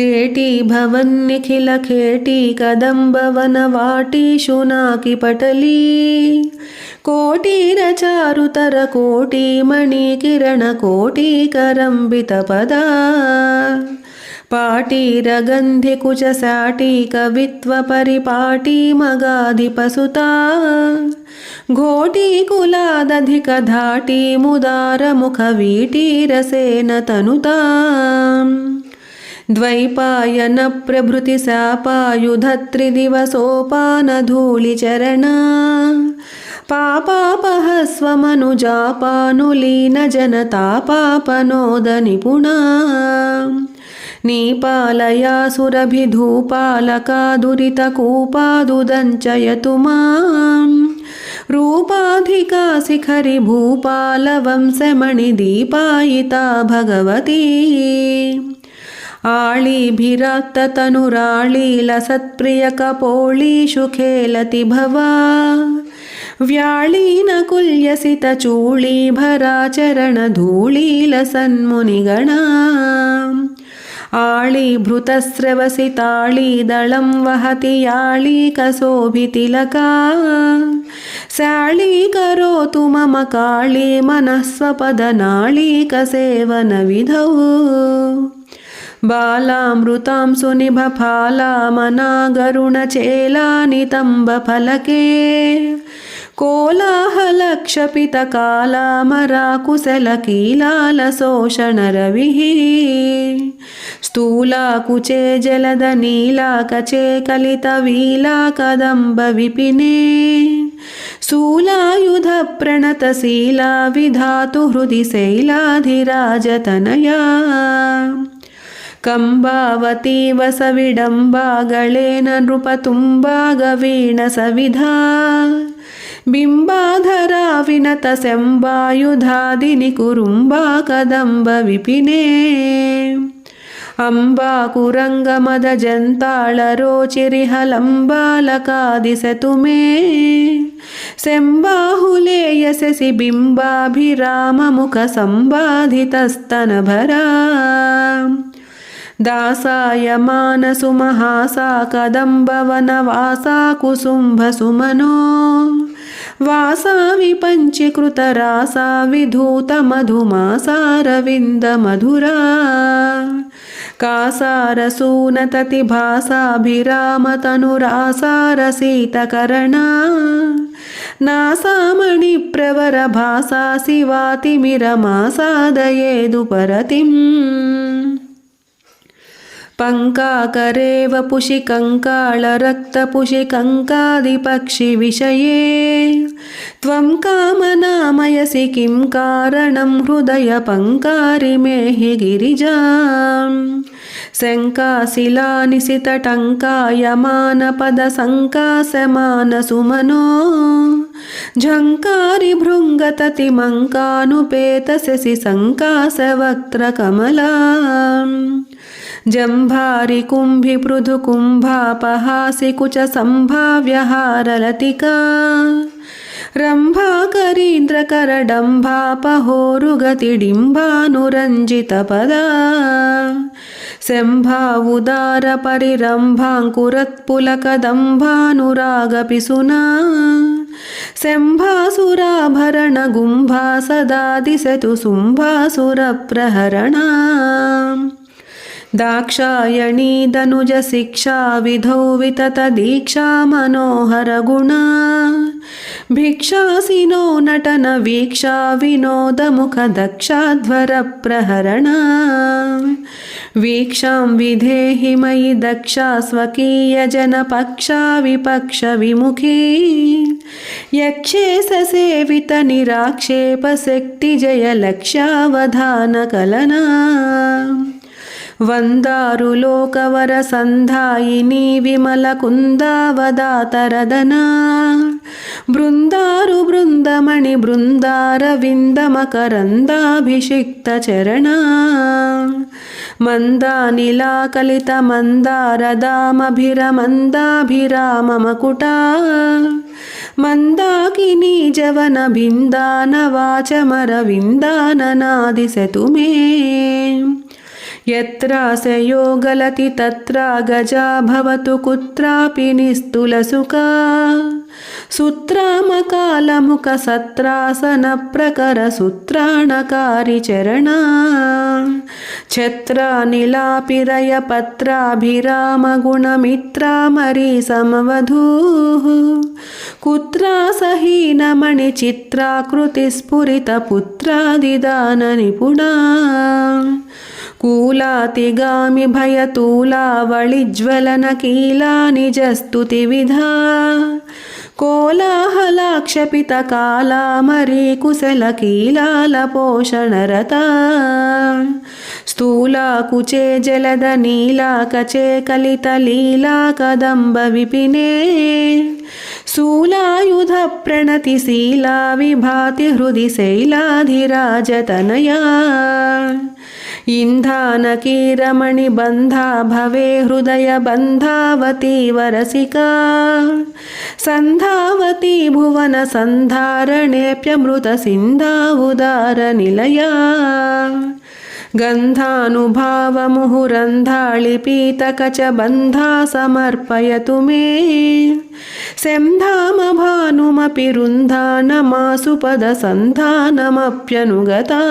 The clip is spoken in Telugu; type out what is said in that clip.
చేటి భవన్నిఖిల కేటి కదంబవన వాటీషు నాకి పటలీ. కోటీరచారుతర కోటీమణి కిరణ కోటీకరంబిత పద. పాటీర గంధి కుచ సాటి కవిత్వ పరిపాటి మగాధిపసుత ఘోటీ కులాదధిక ధాటి ముదార ముఖ వీటీరసేన తనుతా. मुदारमुखवीटीरसेन तनुता द्वैपायनप्रभृतिशापायुधत्रिदिवसोपानधूलिचरणा पापापहस्वमनुजापानुलीनजनतापापनोदनिपुणा नीपालयासुरभिधूपालकादुरितकूपादुदञ्चयतु माम् रूपाधिका शिखरि भूपालवंशमणिदीपायिता भगवती आळीभिराक्ततनुराळीलसत्प्रियकपोळीषु खेलति भवा व्याळीनकुल्यसितचूळीभराचरणधूळीलसन्मुनिगणा आळीभृतस्रवसिताळीदलं वहति याळीकशोभितिलका शाळी करोतु मम काळी मनःस्वपदनाळीकसेवनविधौ बालामृतां सुनिभफालामनागरुणचेलानितम्बफलके कोलाहलक्षपितकालामराकुशलकीलालशोषणरविः स्थूलाकुचे जलदनीलाकचे कलितवीला कदम्बविपिने शूलायुधप्रणतशीला विधातु हृदि शैलाधिराजतनया ಕಂಬಾವತೀವ ಸವಿಡಂಬಾಗಳೇನ ನೃಪ ತುಂಬಾಗ ವೀಣ ಸವಿಧಾ ಬಿಂಬಾಧರಾ ವಿನತ ಸೆಂಬಾಯುಧಾದಿನಿ ಕುರುಂಬಾ ಕದಂಬ ವಿಪಿನೇ ಅಂಬಾಕುರಂಗಮದ ಜಂತಾಳರೋ ಚಿರಿಹಲಂಬಾಲಕಾದಿಸತು ಮೇ ಸೆಂಬಾಹುಲೇಯ ಸಸಿ ಬಿಂಬಾಭಿರಾಮ ಮುಖ ಸಂಬಾಧಿತಸ್ತನಭರಾ దాసాయ మానసు మహాసా కదంబవనవాసా కుసుంభసుమనో వాసామి పంచకృతరాసా విధూత మధుమాసారవింద మధురా కాసారసూనతతి భాసాభిరామతనురాసారసీతకరణా నాసామణి ప్రవర భాసా శివాతిమిరమాసాదయేదు పరతిం पङ्काकरे वपुषि कङ्कालरक्तपुषिकङ्कादिपक्षिविषये त्वं कामनामयसि किं कारणं हृदयपङ्कारि मे हि गिरिजाम् शङ्काशिलानिशितटङ्कायमानपदसङ्कासमानसुमनो झङ्कारि भृङ्गततिमङ्कानुपेतसि सङ्कासवक्त्रकमला जम्भारि कुम्भि पृथु कुम्भापहासि कुच सम्भाव्यहारलतिका రంభాకరీంద్రకరడంభాపహోరుగతిడింబానురంజితపద శంభావుదారపరిరంభాంకురత్పులకదంభానురాగపిసునా శంభాసురాభరణ గుంభా సదా దిశతు శుంభాసురప్రహరణా विधौ विततदीक्षा मनोहरगुणा भिक्षासिनो नटनवीक्षा विनोदमुखदक्षाध्वरप्रहरणा वीक्षां विधेहि मयि दक्षा स्वकीयजनपक्षा विपक्षविमुखी यक्षे ससेवितनिराक्षेपशक्तिजयलक्ष्यावधानकलना వందారులోకవర సంధాయిని విమల కుందావదాతరదనా. బృందారు బృందమణి బృందారవిందమకరందాభిషిక్త చరణా. మందానిలాకలిత మందారదామభిరమందాభిరామకుటా మందాకిని జవన బిందాన వాచమరవిందాననాదిశతు మే యత్రాశయో గలతి తత్ర గజా భవతు కుత్రాపి నిస్తులసుకా సుత్రామకాలముఖ సత్రాసన ప్రకర సుత్రాణకారి చరణ. ఛత్రానిలాపిరయ పత్రాభిరామగుణమిత్రామరీ సమవధూ. కుత్రాసహీనమణి చిత్రాకృతి స్ఫురిత పుత్రాదిదాన నిపుణా. कुत्रासहीनमणिचित्राकृतिस्फुरितपुत्रादिदाननिपुणा कूलातिगामि भयतूलावळिज्वलनकीला निजस्तुतिविधा कोलाहलाक्षपितकालामरीकुशलकीलालपोषणरता स्थूलाकुचे जलदनीलाकचे कलितलीला कदम्बविपिने शूलायुधप्रणतिशीला विभाति हृदि शैलाधिराजतनया इन्धानकीरमणिबन्धा भवे हृदयबन्धावती वरसिका सन्धावती भुवनसन्धारणेऽप्यमृतसिन्धावुदारनिलया गन्धानुभावमुहुरन्धाळिपीतकचबन्धा समर्पयतु मे सेन्धामभानुमपि रुन्धानमासु पदसन्धानमप्यनुगता